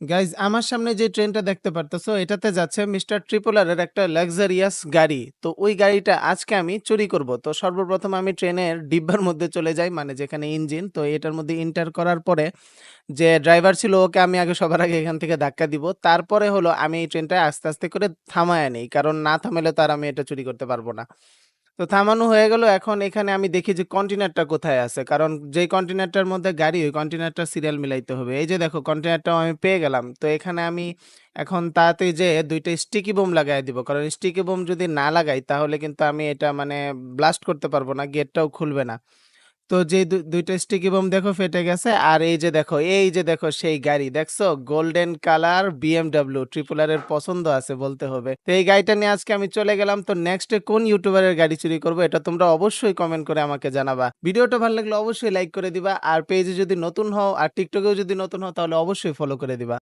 Guys আমার সামনে যে ট্রেনটা দেখতে পারতেছো, এটাতে যাচ্ছে মিস্টার ট্রিপলারের একটা লাক্সারিয়াস গাড়ি। তো ওই গাড়িটা আজকে আমি চুরি করব। তো সর্বপ্রথম আমি ট্রেনের ডিব্বার মধ্যে চলে যাই মানে যেখানে ইঞ্জিন। তো এটার মধ্যে ইন্টার করার পরে যে ড্রাইভার ছিল, ওকে আমি আগে সবার আগে এখান থেকে ধাক্কা দিব। তারপরে হলো আমি এই ট্রেনটা আস্তে আস্তে করে থামায় নেই, কারণ না থামালে তো আর আমি এটা চুরি করতে পারব না। তো থামানো হয়ে গেল। এখন এখানে আমি দেখি যে কন্টেনারটা কোথায় আছে। কারণ যে কন্টেনারটার মধ্যে গাড়ি, ওই কন্টেনারটা সিরিয়াল মিলাইতে হবে। এই যে দেখো কন্টেনারটাও আমি পেয়ে গেলাম। তো এখানে আমি এখন তাড়াতাড়ি যে দুইটা স্টিকি বোম লাগাই দিব। কারণ স্টিকি বোম যদি না লাগাই, তাহলে কিন্তু আমি এটা মানে ব্লাস্ট করতে পারব না, গেটটাও খুলবে না। তো যে দুইটা স্টিকি বোম দেখো ফেটে গেছে, আর এই যে দেখো, এই যে দেখো সেই গাড়ি, দেখছ? গোল্ডেন কালার বিএমডাব্লিউ ট্রিপলার এর পছন্দ আছে বলতে হবে। তো এই গাড়িটা নিয়ে আজকে আমি চলে গেলাম, তো নেক্সট কোন ইউটিউবারের গাড়ি চুরি করব এটা তোমরা অবশ্যই কমেন্ট করে আমাকে জানাবা। ভিডিওটা ভালো লাগলে অবশ্যই লাইক করে দিবা, আর পেজে যদি নতুন হও, আর টিকটকেও যদি নতুন হও, তাহলে অবশ্যই ফলো করে দিবা।